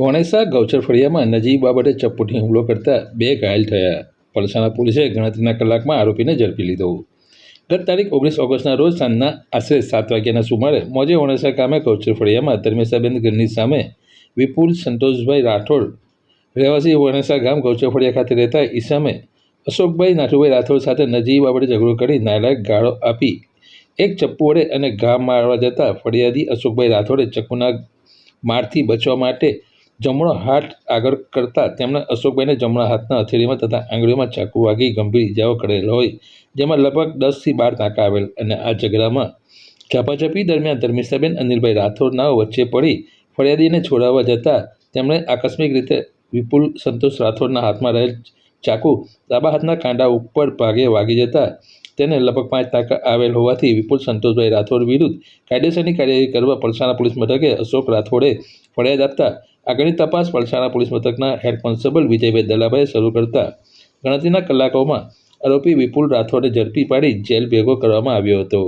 વણેસા ગૌચર ફળિયામાં નજીબ બાબતે ચપ્પુથી હુમલો કરતા બે ઘાયલ થયા. પલસાણા પોલીસે ગણતરીના કલાકમાં આરોપીને ઝડપી લીધો. ગત તારીખ ઓગણીસ ઓગસ્ટના રોજ સાંજના આશરે સાત વાગ્યાના સુમારે મોજે ઓણેસા ગામે ગૌચર ફળિયામાં ધર્મેશાબેન ઘરની સામે વિપુલ સંતોષભાઈ રાઠોડ રહેવાસી વણેસા ગામ ગૌચર ફળિયા ખાતે રહેતા ઈસામે અશોકભાઈ નાઠુભાઈ રાઠોડ સાથે નજીબ બાબતે ઝઘડો કરી નાલાયક ગાળો આપી એક ચપ્પુ વડે અને ઘા મારવા જતાં ફરિયાદી અશોકભાઈ રાઠોડે ચપ્પુના મારથી બચવા માટે જમણો હાથ આગળ કરતા તેમણે અશોકભાઈને જમણા હાથના હથેળીમાં તથા આંગળીઓમાં ચાકુ વાગી ગંભીર ઇજાઓ કરેલ હોય, જેમાં લગભગ દસથી બાર ટાંકા આવેલ અને આ ઝઘડામાં ઝપાઝપી દરમિયાન ધર્મિષ્ઠાબેન અનિલભાઈ રાઠોડનાઓ વચ્ચે પડી ફરિયાદીને છોડાવવા જતાં તેમણે આકસ્મિક રીતે વિપુલ સંતોષ રાઠોડના હાથમાં રહેલ ચાકુ ડાબા હાથના કાંડા ઉપર ભાગે વાગી જતાં તેને લગભગ પાંચ ટાંકા આવેલ હોવાથી વિપુલ સંતોષભાઈ રાઠોડ વિરુદ્ધ કાયદેસરની કાર્યવાહી કરવા પલસાણા પોલીસ મથકે અશોક રાઠોડે ફરિયાદ આપતા આગળની તપાસ પલસાણા પોલીસ મથકના હેડ કોન્સ્ટેબલ વિજયભાઈ દલાભાઈએ શરૂ કરતા ગણતરીના કલાકોમાં આરોપી વિપુલ રાઠોડે ઝડપી પાડી જેલ ભેગો કરવામાં આવ્યો હતો.